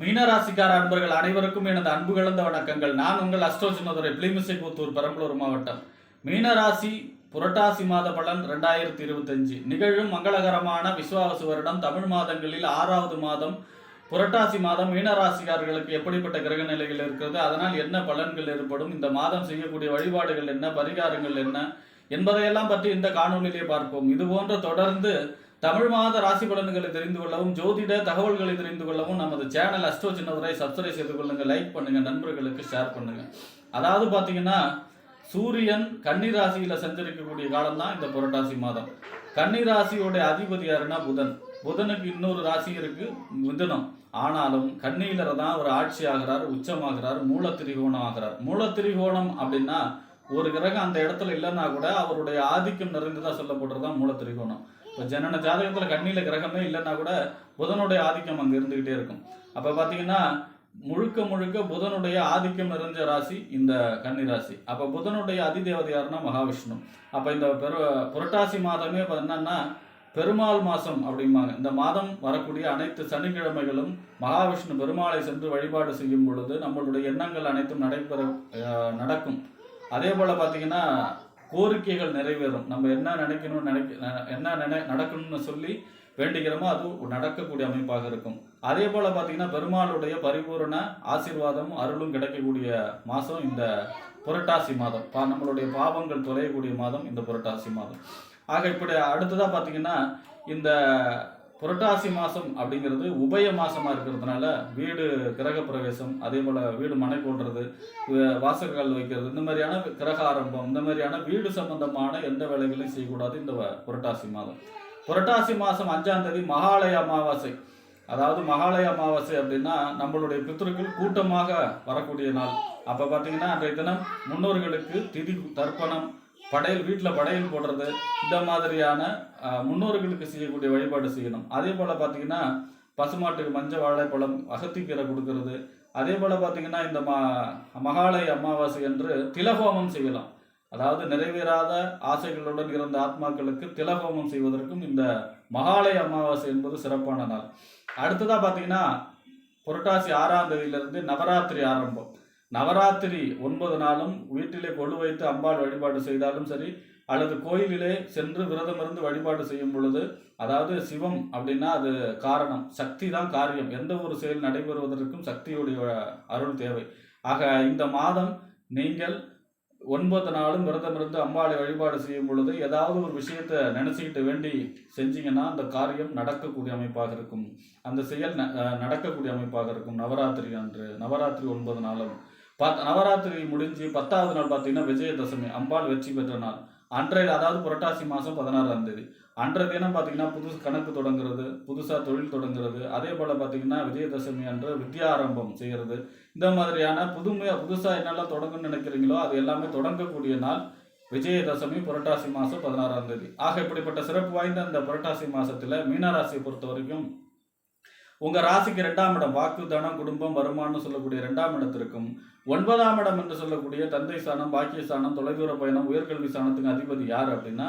மீனராசிக்கார அன்பர்கள் அனைவருக்கும் எனது அன்பு கலந்த வணக்கங்கள். நான் உங்கள் அஸ்ட்ரோஜனதுரை புலிமிசைபுத்தூர் பெரம்பலூர் மாவட்டம். மீனராசி புரட்டாசி மாத பலன் ரெண்டாயிரத்தி இருபத்தஞ்சு. நிகழும் மங்களகரமான விஸ்வாவசு வருடம் தமிழ் மாதங்களில் ஆறாவது மாதம். புரட்டாசி மாதம் மீனராசிக்காரர்களுக்கு எப்படிப்பட்ட கிரக நிலைகள் இருக்கிறது? அதனால் என்ன பலன்கள் ஏற்படும்? இந்த மாதம் செய்யக்கூடிய வழிபாடுகள் என்ன? பரிகாரங்கள் என்ன? என்பதையெல்லாம் பற்றி இந்த காணொலியிலே பார்ப்போம். இது போன்ற தொடர்ந்து தமிழ் மாத ராசி பலன்களை தெரிந்து கொள்ளவும் ஜோதிட தகவல்களை தெரிந்து கொள்ளவும் நமது சேனல் அஸ்ட்ரோ சின்னதுரை சப்ஸ்கிரைப் செய்து கொள்ளுங்க லைக் பண்ணுங்க நண்பர்களுக்கு ஷேர் பண்ணுங்க. அதாவது பார்த்தீங்கன்னா சூரியன் கன்னி ராசியில சஞ்சரிக்கக்கூடிய காலம் தான் இந்த புரட்டாசி மாதம். கன்னி ராசியோட அதிபதி யாருன்னா புதன். புதனுக்கு இன்னொரு ராசி இருக்கு மிதுனம். ஆனாலும் கன்னியில தான் அவர் ஆட்சி ஆகிறார் உச்சமாகிறார் மூலத்திரிகோணம் ஆகிறார். மூலத்திரிகோணம் அப்படின்னா ஒரு கிரகம் அந்த இடத்துல இல்லைன்னா கூட அவருடைய ஆதிக்கம் நிறைந்ததா சொல்லப்படுறதுதான் மூலத்திரிகோணம். இப்போ ஜனன ஜாதகத்தில் கண்ணியில் கிரகமே இல்லைன்னா கூட புதனுடைய ஆதிக்கம் அங்கே இருந்துக்கிட்டே இருக்கும். அப்போ பார்த்தீங்கன்னா முழுக்க முழுக்க புதனுடைய ஆதிக்கம் நிறைஞ்ச ராசி இந்த கன்னி ராசி. அப்போ புதனுடைய அதிதேவதை யாருன்னா மகாவிஷ்ணு. அப்போ இந்த பெரு புரட்டாசி மாதமே என்னன்னா பெருமாள் மாதம் அப்படிம்பாங்க. இந்த மாதம் வரக்கூடிய அனைத்து சனிக்கிழமைகளும் மகாவிஷ்ணு பெருமாளை சென்று வழிபாடு செய்யும் பொழுது நம்மளுடைய எண்ணங்கள் அனைத்தும் நடைபெற நடக்கும். அதே போல் பார்த்தீங்கன்னா கோரிக்கைகள் நிறைவேறும். நம்ம என்ன நினைக்கணும் நினைக்க என்ன நினை நடக்கணும்னு சொல்லி வேண்டுகிறோமோ அது நடக்கக்கூடிய அமைப்பாக இருக்கும். அதே போல் பார்த்தீங்கன்னா பெருமாளுடைய பரிபூரண ஆசீர்வாதமும் அருளும் கிடைக்கக்கூடிய மாதம் இந்த புரட்டாசி மாதம். பா நம்மளுடைய பாவங்கள் தொலையக்கூடிய மாதம் இந்த புரட்டாசி மாதம். ஆக இப்படி அடுத்ததாக பார்த்தீங்கன்னா இந்த புரட்டாசி மாதம் அப்படிங்கிறது உபய மாதமாக இருக்கிறதுனால வீடு கிரக பிரவேசம் அதே போல் வீடு மனை போடுறது வாசக்கால் வைக்கிறது இந்த மாதிரியான கிரக ஆரம்பம் இந்த மாதிரியான வீடு சம்பந்தமான எந்த வேலைகளையும் செய்யக்கூடாது இந்த வ- புரட்டாசி மாதம். புரட்டாசி மாதம் அஞ்சாம் தேதி மகாலய அமாவாசை. அதாவது மகாலய அமாவாசை அப்படின்னா நம்மளுடைய பித்ருக்கள் கூட்டமாக வரக்கூடிய நாள். அப்போ பார்த்தீங்கன்னா அன்றைய தினம் முன்னோர்களுக்கு திதி தர்ப்பணம் படையல் வீட்டில் படையல் போடுறது இந்த மாதிரியான முன்னோர்களுக்கு செய்யக்கூடிய வழிபாடு செய்யணும். அதே போல் பார்த்தீங்கன்னா பசுமாட்டுக்கு மஞ்சள் வாழைப்பழம் அகத்திக்கீரை கொடுக்கறது. அதே போல் பார்த்தீங்கன்னா இந்த மா மகாலய அமாவாசை என்று திலஹோமம் செய்யலாம். அதாவது நிறைவேறாத ஆசைகளுடன் இருந்த ஆத்மாக்களுக்கு திலஹோமம் செய்வதற்கும் இந்த மகாலய அமாவாசை என்பது சிறப்பான நாள். அடுத்ததாக பார்த்தீங்கன்னா புரட்டாசி ஆறாம் தேதியிலிருந்து நவராத்திரி ஆரம்பம். நவராத்திரி ஒன்பது நாளும் வீட்டிலே கொழு வைத்து அம்பாள் வழிபாடு செய்தாலும் சரி அல்லது கோயிலிலே சென்று விரதம் இருந்து வழிபாடு செய்யும் பொழுது அதாவது சிவம் அப்படின்னா அது காரணம். சக்தி தான் காரியம். எந்த ஒரு செயல் நடைபெறுவதற்கும் சக்தியுடைய அருள் தேவை. ஆக இந்த மாதம் நீங்கள் ஒன்பது நாளும் விரதம் இருந்து அம்பாளை வழிபாடு செய்யும் பொழுது ஏதாவது ஒரு விஷயத்தை நினைச்சுக்கிட்டு வேண்டி செஞ்சீங்கன்னா அந்த காரியம் நடக்கக்கூடிய அமைப்பாக இருக்கும். அந்த செயல் ந- நடக்கக்கூடிய அமைப்பாக இருக்கும். நவராத்திரி அன்று. நவராத்திரி ஒன்பது நாளும். பத் நவராத்திரி முடிஞ்சு பத்தாவது நாள் பார்த்தீங்கன்னா விஜயதசமி அம்பாள் வெற்றி பெற்ற நாள். அன்றைய அதாவது புரட்டாசி மாதம் பதினாறாம் தேதி. அன்றைய தினம் பார்த்தீங்கன்னா புதுசு கணக்கு தொடங்குறது புதுசாக தொழில் தொடங்குறது அதே போல் பார்த்தீங்கன்னா விஜயதசமி அன்று வித்யாரம்பம் செய்கிறது இந்த மாதிரியான புதுமையாக புதுசாக என்னெல்லாம் தொடங்குன்னு நினைக்கிறீங்களோ அது எல்லாமே தொடங்கக்கூடிய நாள் விஜயதசமி புரட்டாசி மாதம் பதினாறாம் தேதி. ஆக இப்படிப்பட்ட சிறப்பு வாய்ந்த அந்த புரட்டாசி மாதத்தில் மீனராசியை பொறுத்த வரைக்கும் உங்கள் ராசிக்கு ரெண்டாம் இடம் வாக்கு தனம் குடும்பம் வருமானம் சொல்லக்கூடிய ரெண்டாம் இடத்திற்கும் ஒன்பதாம் இடம் என்று சொல்லக்கூடிய தந்தை ஸ்தானம் பாக்கிய ஸ்தானம் தொலைதூர பயணம் உயர்கல்வி ஸ்தானத்துக்கு அதிபதி யார் அப்படின்னா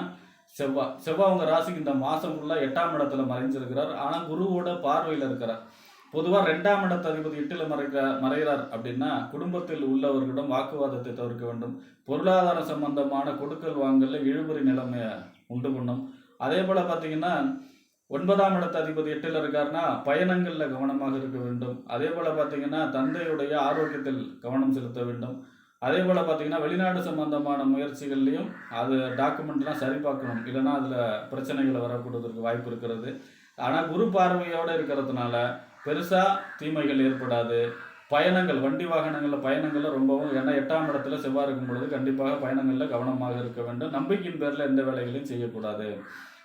செவ்வாய் செவ்வாய் உங்கள் ராசிக்கு இந்த மாதம் ஃபுல்லாக எட்டாம் இடத்துல மறைஞ்சிருக்கிறார். ஆனால் குருவோட பார்வையில் இருக்கிறார். பொதுவாக ரெண்டாம் இடத்து அதிபதி எட்டில் மறைக்க மறைகிறார் அப்படின்னா குடும்பத்தில் உள்ளவர்களிடம் வாக்குவாதத்தை தவிர்க்க வேண்டும். பொருளாதார சம்பந்தமான கொடுக்கல் வாங்கல இழுபறி நிலைமையை உண்டு பண்ணும். அதே போல் பார்த்தீங்கன்னா ஒன்பதாம் இடத்து அதிபதி எட்டில் இருக்காருன்னா பயணங்களில் கவனமாக இருக்க வேண்டும். அதே போல் பார்த்தீங்கன்னா தந்தையுடைய ஆரோக்கியத்தில் கவனம் செலுத்த வேண்டும். அதே போல் பார்த்தீங்கன்னா வெளிநாடு சம்பந்தமான முயற்சிகள்லையும் அது டாக்குமெண்ட்லாம் சரி பார்க்கணும் இல்லைன்னா அதில் பிரச்சனைகளை வரக்கூடியதற்கு வாய்ப்பு இருக்கிறது. ஆனால் குரு பார்வையோடு இருக்கிறதுனால பெருசாக தீமைகள் ஏற்படாது. பயணங்கள் வண்டி வாகனங்களில் பயணங்களில் ரொம்பவும் ஏன்னா எட்டாம் இடத்துல செவ்வாய் இருக்கும் பொழுது கண்டிப்பாக பயணங்களில் கவனமாக இருக்க வேண்டும். நம்பிக்கையின் பேரில் எந்த வேலைகளையும் செய்யக்கூடாது.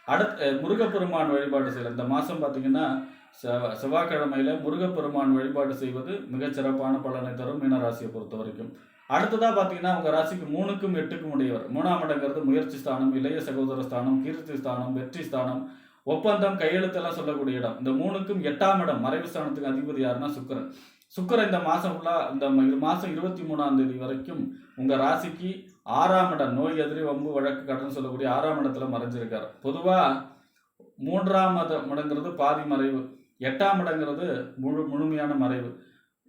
அடுத்த முருகப்பெருமான் வழிபாடு செய்யல இந்த மாதம் பார்த்தீங்கன்னா செவ செவ்வாய்க்கிழமையில முருகப்பெருமான் வழிபாடு செய்வது மிகச்சிறப்பான பலனை தரும் மீனராசியை பொறுத்த வரைக்கும். அடுத்ததாக பார்த்தீங்கன்னா உங்கள் ராசிக்கு மூணுக்கும் எட்டுக்கும் உடையவர். மூணாம் இடங்கிறது முயற்சி ஸ்தானம் இளைய சகோதர ஸ்தானம் கீர்த்தி ஸ்தானம் வெற்றி ஸ்தானம் ஒப்பந்தம் கையெழுத்தெல்லாம் சொல்லக்கூடிய இடம். இந்த மூணுக்கும் எட்டாம் இடம் மறைவு ஸ்தானத்துக்கு அதிபதி யாருன்னா சுக்கரன். சுக்கரன் இந்த மாதம் ஃபுல்லாக இந்த ம- இருபத்தி மூணாம் தேதி வரைக்கும் உங்கள் ராசிக்கு ஆறாம் இடம் நோய் எதிரி வம்பு வழக்கு கடன் சொல்லக்கூடிய ஆறாம் இடத்துல மறைஞ்சிருக்கார். பொதுவா மூன்றாம் மத பாதி மறைவு எட்டாம் இடங்கிறது முழு முழுமையான மறைவு.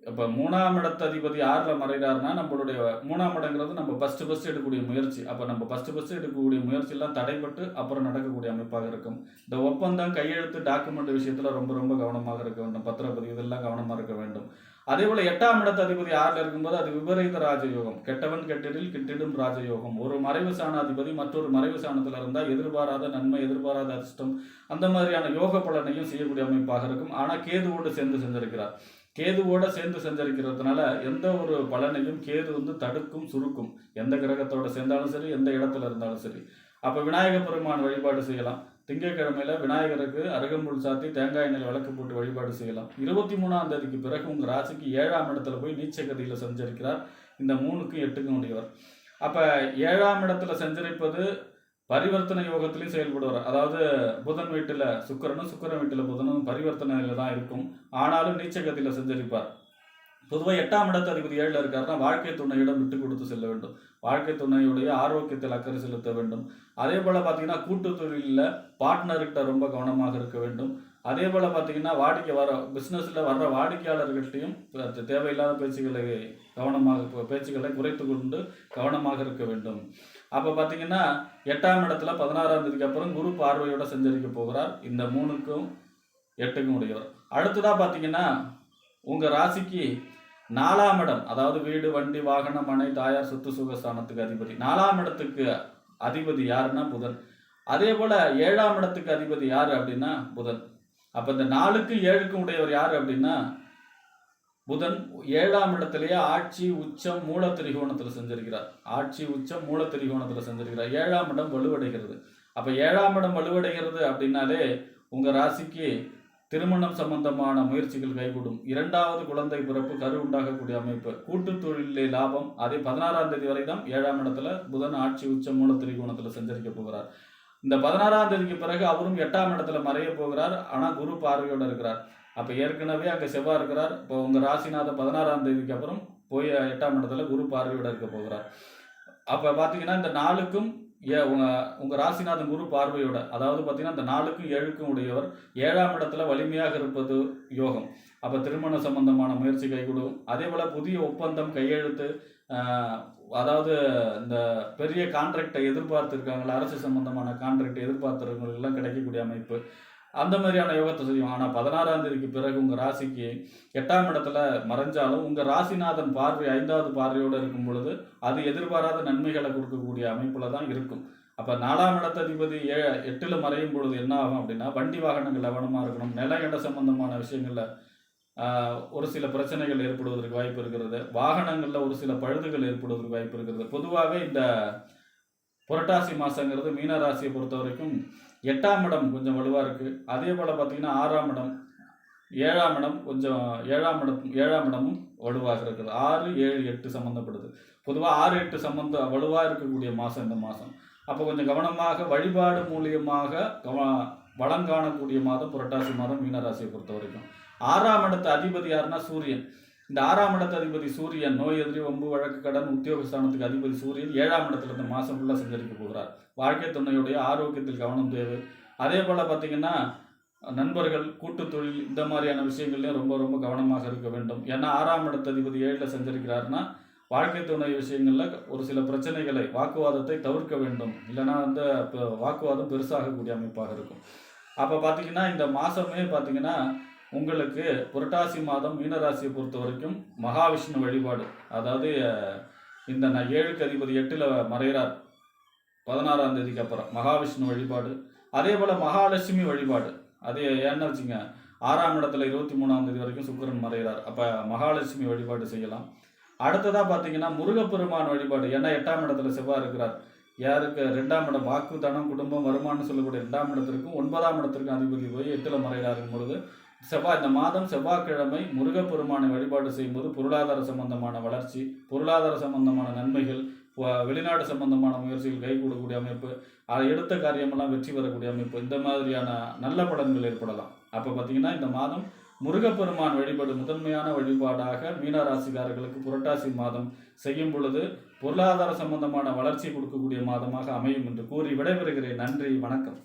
இப்போ மூணாம் இடத்த அதிபதி ஆறில் மறைகிறாருன்னா நம்மளுடைய மூணாம் இடங்கிறது நம்ம ஃபஸ்ட்டு ஃபஸ்ட்டு எடுக்கக்கூடிய முயற்சி. அப்போ நம்ம ஃபஸ்ட்டு ஃபஸ்ட்டு எடுக்கக்கூடிய முயற்சியெல்லாம் தடைப்பட்டு அப்புறம் நடக்கக்கூடிய அமைப்பாக இருக்கும். இந்த ஒப்பந்தம் கையெழுத்து டாக்குமெண்ட் விஷயத்தில் ரொம்ப ரொம்ப கவனமாக இருக்க வேண்டும். பத்திரப்பதிவு இதெல்லாம் கவனமாக இருக்க வேண்டும். அதே போல எட்டாம் இடத்து அதிபதி ஆறில் இருக்கும்போது அது விபரீத ராஜயோகம். கெட்டவன் கெட்டிடில் கிட்டிடும் ராஜயோகம். ஒரு மறைவு சாணாதிபதி மற்றொரு மறைவு சாணத்தில் இருந்தால் எதிர்பாராத நன்மை எதிர்பாராத அதிர்ஷ்டம் அந்த மாதிரியான யோக பலனையும் செய்யக்கூடிய அமைப்பாக இருக்கும். ஆனால் கேதுவோடு சேர்ந்து செஞ்சிருக்கிறார். கேதுவோட சேர்ந்து செஞ்சிருக்கிறதுனால எந்த ஒரு பலனையும் கேது வந்து தடுக்கும் சுருக்கும். எந்த கிரகத்தோட சேர்ந்தாலும் சரி எந்த இடத்துல இருந்தாலும் சரி. அப்போ விநாயக பெருமான் வழிபாடு செய்யலாம். திங்கட்கிழமையில விநாயகருக்கு அருகம்புல் சாத்தி தேங்காய் எண்ணெயில் விளக்கு போட்டு வழிபாடு செய்யலாம். இருபத்தி மூணாம் தேதிக்கு பிறகு உங்கள் ராசிக்கு ஏழாம் இடத்துல போய் நீச்சகதியில் சஞ்சரிக்கிறார். இந்த மூணுக்கும் எட்டுக்கும் உடையவர். அப்போ ஏழாம் இடத்துல சஞ்சரிப்பது பரிவர்த்தனை யோகத்திலையும் செயல்படுவார். அதாவது புதன் வீட்டில் சுக்கிரனும் சுக்கிரன் வீட்டில் புதனும் பரிவர்த்தனையில் தான் இருக்கும். ஆனாலும் நீச்சகத்தில் சஞ்சரிப்பார். பொதுவாக எட்டாம் இடத்து அதிபதி ஏழில் இருக்காருன்னா வாழ்க்கை துணையிடம் விட்டு கொடுத்து செல்ல வேண்டும். வாழ்க்கை துணையுடைய ஆரோக்கியத்தில் அக்கறை செலுத்த வேண்டும். அதே போல் பார்த்தீங்கன்னா கூட்டு தொழிலில் பார்ட்னர்கிட்ட ரொம்ப கவனமாக இருக்க வேண்டும். அதே போல் பார்த்தீங்கன்னா வாடிக்கை வர பிஸ்னஸில் வர்ற வாடிக்கையாளர்கள்ட்டையும் தேவையில்லாத பேச்சுகளை கவனமாக பேச்சுக்களை குறைத்து கொண்டு கவனமாக இருக்க வேண்டும். அப்போ பார்த்தீங்கன்னா எட்டாம் இடத்துல பதினாறாம் தேதிக்கு அப்புறம் குரு பார்வையோட சஞ்சரிக்க போகிறார். இந்த மூணுக்கும் எட்டுக்கும் உடையவர். அடுத்ததாக பார்த்தீங்கன்னா உங்கள் ராசிக்கு நாலாம் இடம் அதாவது வீடு வண்டி வாகனம் மனை தாயார் சொத்து சுகஸ்தானத்துக்கு அதிபதி. நாலாம் இடத்துக்கு அதிபதி யாருன்னா புதன். அதே போல ஏழாம் இடத்துக்கு அதிபதி யாரு அப்படின்னா புதன். அப்ப இந்த நாலுக்கு ஏழுக்கும் உடையவர் யாரு அப்படின்னா புதன். ஏழாம் இடத்திலேயே ஆட்சி உச்சம் மூல திரிகோணத்தில் செஞ்சிருக்கிறார். ஆட்சி உச்சம் மூல திரிகோணத்தில் செஞ்சிருக்கிறார். ஏழாம் இடம் வலுவடைகிறது. அப்ப ஏழாம் இடம் வலுவடைகிறது அப்படின்னாலே உங்க ராசிக்கு திருமணம் சம்பந்தமான முயற்சிகள் கைகூடும். இரண்டாவது குழந்தை பிறப்பு கரு உண்டாகக்கூடிய அமைப்பு. கூட்டு தொழிலே லாபம். அதே பதினாறாம் தேதி வரை தான் ஏழாம் இடத்துல புதன் ஆட்சி உச்ச மூல திரிகோணத்தில் சஞ்சரிக்க போகிறார். இந்த பதினாறாம் தேதிக்கு பிறகு அவரும் எட்டாம் இடத்துல மறைய போகிறார். ஆனால் குரு பார்வையோட இருக்கிறார். அப்போ ஏற்கனவே அங்கே செவ்வாய் இருக்கிறார். இப்போ உங்கள் ராசிநாத பதினாறாம் தேதிக்கு அப்புறம் போய் எட்டாம் இடத்துல குரு பார்வையோட இருக்க போகிறார். அப்போ பார்த்தீங்கன்னா இந்த நாளுக்கும் ஏ உங்கள் உங்கள் ராசிநாதன் குரு பார்வையோட அதாவது பார்த்தீங்கன்னா அந்த நாளுக்கும் ஏழுக்கும் உடையவர் ஏழாம் இடத்துல வலிமையாக இருப்பது யோகம். அப்போ திருமண சம்பந்தமான முயற்சி கைகூடும் அதே போல் புதிய ஒப்பந்தம் கையெழுத்து அதாவது இந்த பெரிய கான்ட்ராக்டை எதிர்பார்த்துருக்காங்களா? அரசு சம்பந்தமான கான்ட்ராக்ட் எதிர்பார்த்துருக்கவங்களுக்கெல்லாம் கிடைக்கக்கூடிய அமைப்பு. அந்த மாதிரியான யோகத்தை செய்யும் ஆனால் பதினாறாம் தேதிக்கு பிறகு உங்கள் ராசிக்கு எட்டாம் இடத்துல மறைஞ்சாலும் உங்கள் ராசிநாதன் பார்வை ஐந்தாவது பார்வையோடு இருக்கும் பொழுது அது எதிர்பாராத நன்மைகளை கொடுக்கக்கூடிய அமைப்பில் தான் இருக்கும். அப்போ நாலாம் இடத்த அதிபதி ஏ எட்டில் மறையும் பொழுது என்ன ஆகும் அப்படின்னா வண்டி வாகனங்கள் கவனமாக இருக்கணும். நில இட சம்பந்தமான விஷயங்களில் ஒரு சில பிரச்சனைகள் ஏற்படுவதற்கு வாய்ப்பு இருக்கிறது. வாகனங்களில் ஒரு சில பழுதுகள் ஏற்படுவதற்கு வாய்ப்பு இருக்கிறது. பொதுவாகவே இந்த புரட்டாசி மாதங்கிறது மீனராசியை பொறுத்த வரைக்கும் எட்டாம் இடம் கொஞ்சம் வலுவாக இருக்குது அதே போல் பார்த்திங்கன்னா ஆறாம் இடம் ஏழாம் இடம் கொஞ்சம் ஏழாம் இடம் ஏழாம் இடமும் வலுவாக இருக்குது ஆறு ஏழு எட்டு சம்மந்தப்படுது பொதுவாக ஆறு எட்டு சம்மந்த வலுவாக இருக்கக்கூடிய மாதம் இந்த மாதம் அப்போ கொஞ்சம் கவனமாக வழிபாடு மூலியமாக கவ வளம் காணக்கூடிய மாதம் புரட்டாசி மாதம் மீனராசியை பொறுத்த வரைக்கும் ஆறாம் இடத்து அதிபதி யாருன்னா சூரியன். இந்த ஆறாம் இடத்து அதிபதி சூரியன் நோய் எதிரி ஒம்பு வழக்கு கடன் உத்தியோகஸ்தானத்துக்கு அதிபதி சூரியன் ஏழாம் இடத்துல இந்த மாதம் ஃபுல்லாக சஞ்சரிக்க போகிறார். வாழ்க்கை துணையுடைய ஆரோக்கியத்தில் கவனம் தேவை. அதே போல் பார்த்தீங்கன்னா நண்பர்கள் கூட்டு தொழில் இந்த மாதிரியான விஷயங்கள்லையும் ரொம்ப ரொம்ப கவனமாக இருக்க வேண்டும். ஏன்னா ஆறாம் இடத்து அதிபதி ஏழில் சஞ்சரிக்கிறாருன்னா வாழ்க்கை துணை விஷயங்களில் ஒரு சில பிரச்சனைகளை வாக்குவாதத்தை தவிர்க்க வேண்டும். இல்லைன்னா வந்து இப்போ வாக்குவாதம் பெருசாகக்கூடிய அமைப்பாக இருக்கும். அப்போ பார்த்தீங்கன்னா இந்த மாதமே பார்த்தீங்கன்னா உங்களுக்கு புரட்டாசி மாதம் மீனராசியை பொறுத்த வரைக்கும் மகாவிஷ்ணு வழிபாடு. அதாவது இந்த நான் ஏழுக்கு அதிபதி எட்டில் மறைகிறார். பதினாறாம் தேதிக்கு அப்புறம் மகாவிஷ்ணு வழிபாடு. அதே போல் மகாலட்சுமி வழிபாடு. அது ஏன்னு வச்சுங்க ஆறாம் இடத்துல இருபத்தி மூணாம் தேதி வரைக்கும் சுக்கரன் மறைகிறார். அப்போ மகாலட்சுமி வழிபாடு செய்யலாம். அடுத்ததாக பார்த்தீங்கன்னா முருகப்பெருமான் வழிபாடு. ஏன்னா எட்டாம் இடத்துல செவ்வாய் இருக்கிறார். யாருக்கு? ரெண்டாம் இடம் வாக்கு தனம் குடும்பம் வருமானம் சொல்லக்கூடிய ரெண்டாம் இடத்திற்கும் ஒன்பதாம் இடத்திற்கும் அதிபதி போய் எட்டில் மறைகிறாருக்கும் பொழுது செவ்வாய் இந்த மாதம் செவ்வாய்க்கிழமை முருகப்பெருமானை வழிபாடு செய்யும்போது பொருளாதார சம்பந்தமான வளர்ச்சி பொருளாதார சம்பந்தமான நன்மைகள் வெளிநாடு சம்பந்தமான முயற்சிகள் கை அமைப்பு அதை எடுத்த காரியமெல்லாம் வெற்றி பெறக்கூடிய அமைப்பு இந்த மாதிரியான நல்ல பலன்கள் ஏற்படலாம். அப்போ பார்த்தீங்கன்னா இந்த மாதம் முருகப்பெருமான் வழிபாடு முதன்மையான வழிபாடாக மீனராசிக்காரர்களுக்கு புரட்டாசி மாதம் செய்யும் பொழுது பொருளாதார சம்பந்தமான வளர்ச்சி கொடுக்கக்கூடிய மாதமாக அமையும் என்று கூறி விடைபெறுகிறேன். நன்றி வணக்கம்.